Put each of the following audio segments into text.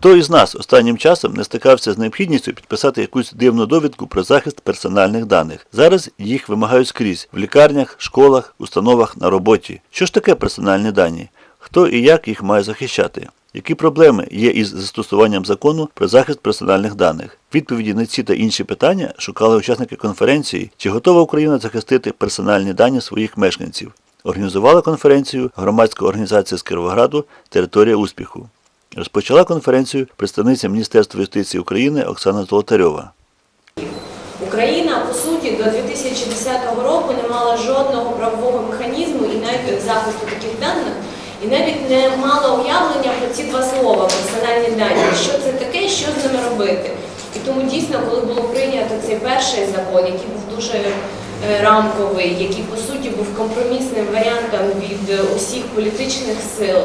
Хто із нас останнім часом не стикався з необхідністю підписати якусь дивну довідку про захист персональних даних? Зараз їх вимагають скрізь в лікарнях, школах, установах на роботі. Що ж таке персональні дані? Хто і як їх має захищати? Які проблеми є із застосуванням закону про захист персональних даних? Відповіді на ці та інші питання шукали учасники конференції, чи готова Україна захистити персональні дані своїх мешканців. Організувала конференцію громадська організація з Кіровограду Територія успіху. Розпочала конференцію представниця Міністерства юстиції України Оксана Золотарьова. Україна, по суті, до 2010 року не мала жодного правового механізму і навіть захисту таких даних, і навіть не мала уявлення про ці два слова персональні дані. Що це таке, що з ними робити. І тому дійсно, коли було прийнято цей перший закон, який був дуже е, рамковий, який по суті був компромісним варіантом від е, усіх політичних сил.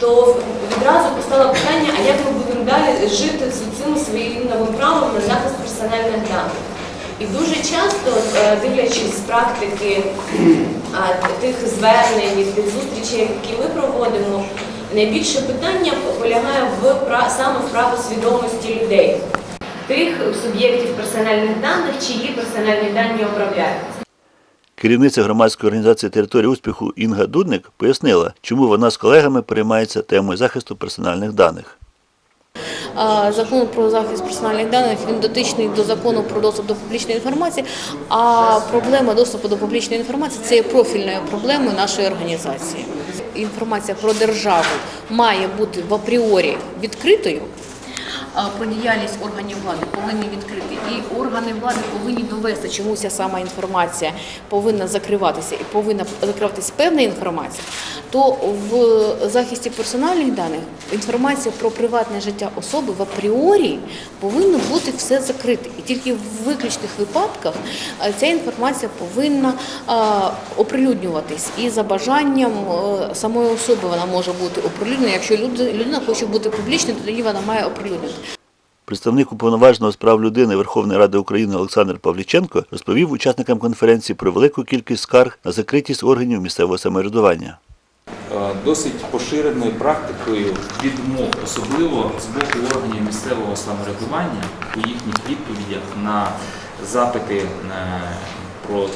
То відразу постало питання, а як ми будемо далі жити з цим своїм новим правом на захист персональних даних. І дуже часто, е, дивлячись з практики тих звернень, тих зустрічей, які ми проводимо, найбільше питання полягає в саме в правосвідомості людей, тих суб'єктів персональних даних, чиї персональні дані обробляються. Керівниця громадської організації Територія успіху Інга Дудник пояснила, чому вона з колегами переймається темою захисту персональних даних. Закон про захист персональних даних він дотичний до закону про доступ до публічної інформації. А проблема доступу до публічної інформації це є профільною проблемою нашої організації. Інформація про державу має бути в апріорі відкритою. Про діяльність органів влади повинні відкрити, і органи влади повинні довести, чому ця сама інформація повинна закриватися і повинна закриватися певна інформація. То в захисті персональних даних інформація про приватне життя особи в апріорі повинно бути все закрите. І тільки в виключних випадках е, ця інформація повинна е, оприлюднюватись. І за бажанням е, самої особи вона може бути оприлюднена. Якщо люд- людина хоче бути публічною, то тоді вона має оприлюднити. Представник уповноваженого з прав людини Верховної Ради України Олександр Павліченко розповів учасникам конференції про велику кількість скарг на закритість органів місцевого самоврядування. Е, досить поширеною практикою відмов, особливо з боку органів місцевого самоврядування у їхніх відповідях на запити е, про е,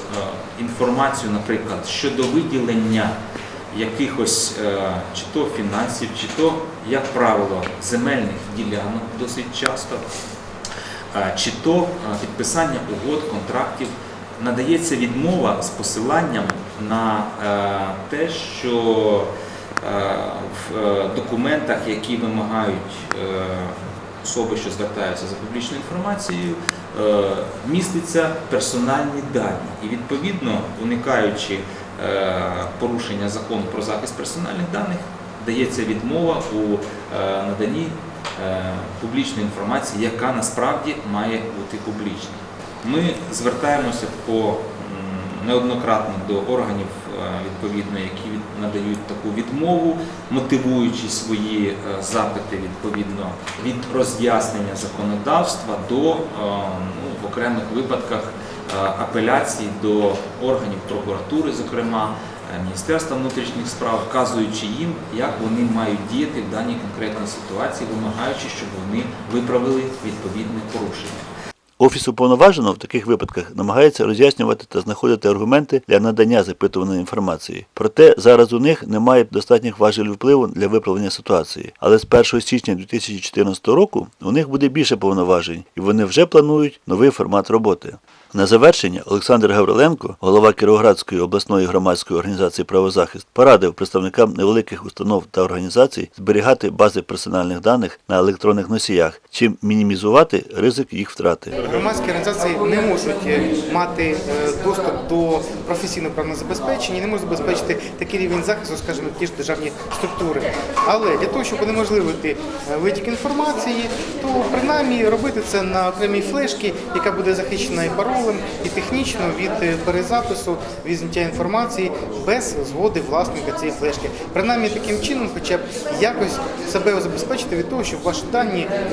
інформацію, наприклад, щодо виділення якихось чи то фінансів, чи то, як правило, земельних ділянок досить часто, чи то підписання угод, контрактів надається відмова з посиланням на е, те, що е, в е, документах, які вимагають особи, що звертаються за публічною інформацією, міститься персональні дані. І відповідно, уникаючи порушення закону про захист персональних даних, дається відмова у наданні публічної інформації, яка насправді має бути публічною. Ми звертаємося по неоднократно до органів е, відповідно, які надають таку відмову, мотивуючи свої е, запити відповідно від роз'яснення законодавства до е, ну, в окремих випадках апеляцій до органів прокуратури, зокрема Міністерства внутрішніх справ, вказуючи їм, як вони мають діяти в даній конкретній ситуації, вимагаючи, щоб вони виправили відповідне порушення. Офіс уповноваженого в таких випадках намагається роз'яснювати та знаходити аргументи для надання запитуваної інформації. Проте зараз у них немає достатніх важелів впливу для виправлення ситуації. Але з 1 січня 2014 року у них буде більше повноважень, і вони вже планують новий формат роботи. На завершення Олександр Гавриленко, голова Кіровоградської обласної громадської організації правозахист, порадив представникам невеликих установ та організацій зберігати бази персональних даних на електронних носіях, чим мінімізувати ризик їх втрати. Громадські організації не можуть е, мати е, доступ до професійного правного забезпечення, не можуть забезпечити такий рівень захисту, скажімо, ті ж державні структури. Але для того, щоб унеможливити е, витік інформації, то принаймні робити це на окремій флешці, яка буде захищена і паролем, і технічно від е, перезапису, від зняття інформації без згоди власника цієї флешки. Принаймні таким чином, хоча б якось себе забезпечити від того, щоб ваші дані е,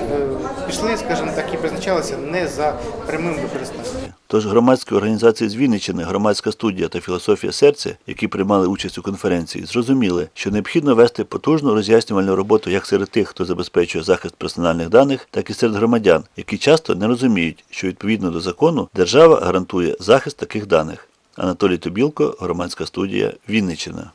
пішли, скажімо так, і призначалися не за прямим використанням. Тож громадські організації з Вінниччини, громадська студія та філософія серця, які приймали участь у конференції, зрозуміли, що необхідно вести потужну роз'яснювальну роботу як серед тих, хто забезпечує захист персональних даних, так і серед громадян, які часто не розуміють, що відповідно до закону держава гарантує захист таких даних. Анатолій Тобілко, громадська студія Вінниччина.